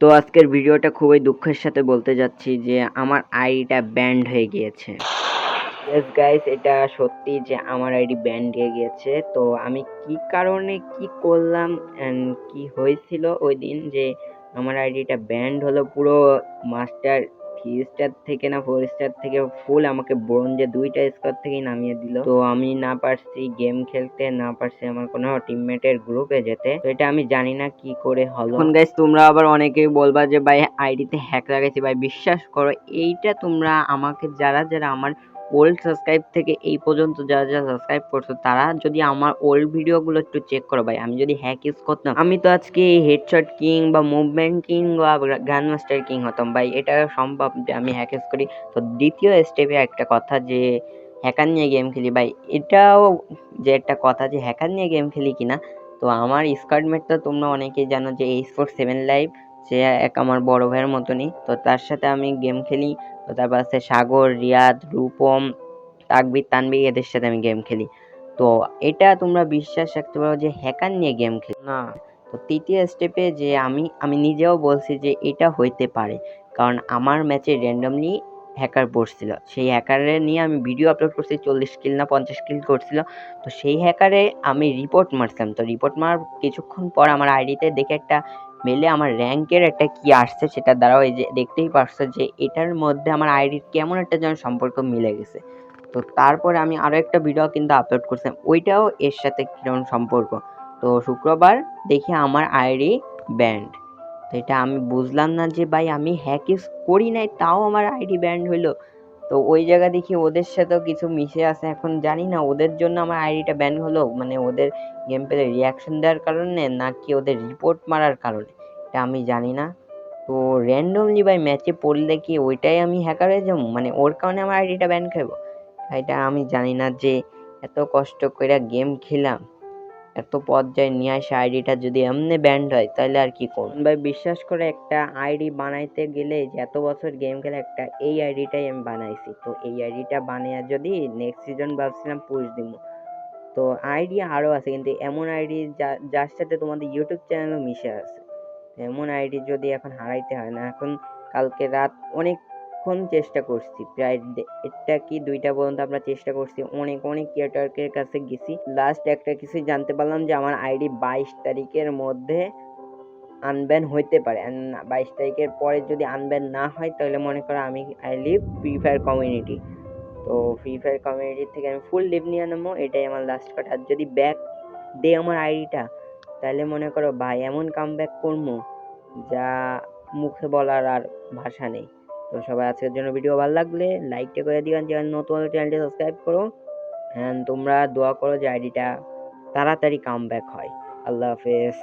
তো আজকের ভিডিওটা খুবই দুঃখের সাথে বলতে যাচ্ছি যে আমার আইডিটা ব্যান্ড হয়ে গিয়েছে। ইয়েস গাইস এটা সত্যি যে আমার আইডি ব্যান্ড হয়ে গিয়েছে। তো আমি কি কারণে কি করলাম অ্যান্ড কি হয়েছিল ওই দিন যে আমার আইডিটা ব্যান্ড হলো পুরো মাস্টার থ্রি স্টার থেকে না ফোর স্টার থেকে ফুল আমাকে ব্রোঞ্জে দুইটা স্কোর থেকেই নামিয়ে দিল। তো আমি না পারছি গেম খেলতে, না পারছি আমার কোনো টিমমেটের গ্রুপে যেতে। তো এটা আমি জানি না কি করে হলো। এখন গাইস তোমরা আবার অনেকেই বলবা যে, ভাই আইডিতে হ্যাক লাগাইছি। ভাই, বিশ্বাস করো, এইটা তোমরা আমাকে, যারা যারা আমার ওল্ড সাবস্ক্রাইব থেকে এই পর্যন্ত যারা যারা সাবস্ক্রাইব করছ, তারা যদি আমার ওল্ড ভিডিওগুলো একটু চেক করো ভাই। আমি যদি হ্যাক ইউজ করতাম, আমি তো আজকে হেডশট কিং বা মুভমেন্ট কিং বা গ্র্যান্ড মাস্টার কিং হতাম ভাই। এটা সম্ভব যে আমি হ্যাক ইউজ করি। তো দ্বিতীয় স্টেপে একটা কথা যে হ্যাকার নিয়ে গেম খেলি ভাই। এটাও যে একটা কথা যে হ্যাকার নিয়ে গেম খেলি কিনা, তো আমার স্কোয়াডমেট তো তোমরা অনেকেই জানো যে এইচ ফোর সেভেন লাইভ সে এক আমার বড় ভাইয়ের মতনই। তো তার সাথে আমি গেম খেলি তো তারপর আছে সাগর রিয়াদ রূপম তাকবির তানবির এদের সাথে আমি গেম খেলি। তো এটা তোমরা বিশ্বাস রাখতে পারো যে হ্যাকার নিয়ে গেম খেলি। না। তো তৃতীয় স্টেপে যে আমি আমি নিজেও বলছি যে এটা হইতে পারে। কারণ আমার ম্যাচে র্যান্ডমলি হ্যাকার পড়ছিল সেই হ্যাকারে নিয়ে আমি ভিডিও আপলোড করছি চল্লিশ কিল না পঞ্চাশ কিল করছিল। তো সেই হ্যাকারে আমি রিপোর্ট মারছিলাম। তো রিপোর্ট মারার কিছুক্ষণ পর আমার আইডিতে দেখে একটা মেলে আমার র্যাঙ্কের একটা কি আসছে, সেটা দ্বারাও এই যে দেখতেই পারছ যে এটার মধ্যে আমার আইডির কেমন একটা যেন সম্পর্ক মিলে গেছে। তো তারপরে আমি আরও একটা ভিডিও কিন্তু আপলোড করছিলাম ওইটাও এর সাথে কীরকম সম্পর্ক? তো শুক্রবার দেখি আমার আইডি ব্যান্ড তো এটা আমি বুঝলাম না যে ভাই আমি হ্যাক ইউজ করি নাই, তাও আমার আইডি ব্যান্ড হইল। তো ওই জায়গা দেখি ওদের সাথেও কিছু মিশে আছে, এখন জানি না ওদের জন্য আমার আইডিটা ব্যান হলো মানে ওদের গেম প্লে রিয়াকশন দেওয়ার কারণে নাকি ওদের রিপোর্ট মারার কারণে, এটা আমি জানি না। তো র্যান্ডমলি ভাই ম্যাচে পড়লে কি ওইটাই আমি হ্যাকার হয়ে যাব? মানে ওর কারণে আমার আইডিটা ব্যান খাইবো? এটা আমি জানি না যে এত কষ্ট করে গেম খেলাম। এত পর্যায়ে নিয়ে আসে আইডিটা যদি এমনি ব্যান্ড হয়, তাহলে আর কি করব? ভাই বিশ্বাস করে একটা আইডি বানাইতে গেলে যে এত বছর গেম খেলে একটা এই আইডিটাই আমি বানাইছি। তো এই আইডিটা বানিয়ে যদি নেক্সট সিজন ভাবছিলাম পুশ দিব। তো আইডি আরও আছে, কিন্তু এমন আইডি যার সাথে তোমাদের ইউটিউব চ্যানেলও মিশে আছে। এমন আইডি যদি এখন হারাইতে হয় না, এখন কালকে রাত অনেকক্ষণ চেষ্টা করছি। প্রায় একটা কি দুইটা পর্যন্ত আমরা চেষ্টা করছি। অনেক অনেক ক্রিয়েটরকের কাছে গেছি। লাস্ট একটা কিছু জানতে পারলাম যে, আমার আইডি বাইশ তারিখের মধ্যে আনব্যান হইতে পারে। বাইশ তারিখের পরে যদি আনব্যান না হয়, তাহলে মনে করো আমি I live free fire community তো ফ্রি ফায়ার কমিউনিটি থেকে আমি ফুল লিভ নিয়ে নেব। এটাই আমার লাস্ট কথা। আর যদি ব্যাক দে আমার আইডিটা তাহলে মনে করো ভাই, এমন কাম ব্যাক করব যা মুখে বলার আর ভাষা নেই। তো সবাই আজকের জন্য ভিডিও ভালো লাগলে লাইকটা করে দিবেন যে নতুন চ্যানেলটি সাবস্ক্রাইব করো। হ্যাঁ তোমরা দোয়া করো যে আইডিটা তাড়াতাড়ি কাম ব্যাক হয়। আল্লাহ হাফেজ।